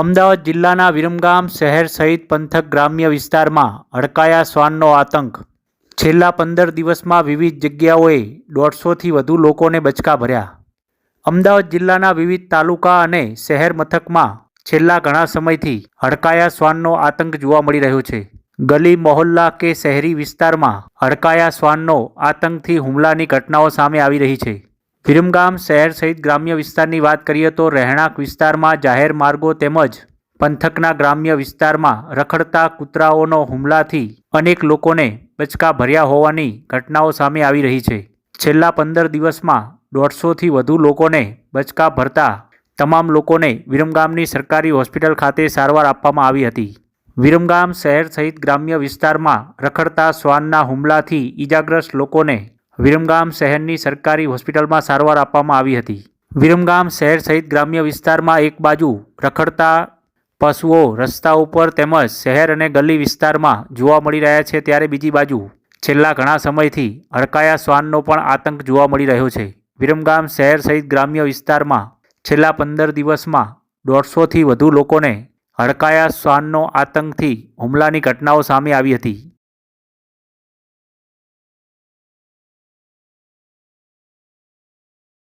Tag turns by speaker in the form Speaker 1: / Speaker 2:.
Speaker 1: અમદાવાદ જિલ્લાના વિરમગામ શહેર સહિત પંથક ગ્રામ્ય વિસ્તારમાં હડકાયા શ્વાનનો આતંક. છેલ્લા પંદર દિવસમાં વિવિધ જગ્યાઓએ દોઢસોથી વધુ લોકોને બચકા ભર્યા. અમદાવાદ જિલ્લાના વિવિધ તાલુકા અને શહેર મથકમાં છેલ્લા ઘણા સમયથી હડકાયા શ્વાનનો આતંક જોવા મળી રહ્યો છે. ગલી મહોલ્લા કે શહેરી વિસ્તારમાં હડકાયા શ્વાનનો આતંકથી હુમલાની ઘટનાઓ સામે આવી રહી છે. વિરમગામ શહેર સહિત ગ્રામ્ય વિસ્તારની વાત કરીએ તો રહેણાંક વિસ્તારમાં જાહેર માર્ગો તેમજ પંથકના ગ્રામ્ય વિસ્તારમાં રખડતા કૂતરાઓનો હુમલાથી અનેક લોકોને બચકા ભર્યા હોવાની ઘટનાઓ સામે આવી રહી છે. છેલ્લા પંદર દિવસમાં દોઢસોથી વધુ લોકોને બચકા ભરતા તમામ લોકોને વિરમગામની સરકારી હોસ્પિટલ ખાતે સારવાર આપવામાં આવી હતી. વિરમગામ શહેર સહિત ગ્રામ્ય વિસ્તારમાં રખડતા શ્વાનના હુમલાથી ઈજાગ્રસ્ત લોકોને વિરમગામ શહેરની સરકારી હોસ્પિટલમાં સારવાર આપવામાં આવી હતી. વિરમગામ શહેર સહિત ગ્રામ્ય વિસ્તારમાં એક બાજુ રખડતા પશુઓ રસ્તા ઉપર તેમજ શહેર અને ગલી વિસ્તારમાં જોવા મળી રહ્યા છે ત્યારે બીજી બાજુ છેલ્લા ઘણા સમયથી હડકાયા શ્વાનનો પણ આતંક જોવા મળી રહ્યો છે. વિરમગામ શહેર સહિત ગ્રામ્ય વિસ્તારમાં છેલ્લા પંદર દિવસમાં દોઢસોથી વધુ લોકોને હડકાયા શ્વાનનો આતંકથી હુમલાની ઘટનાઓ સામે આવી હતી.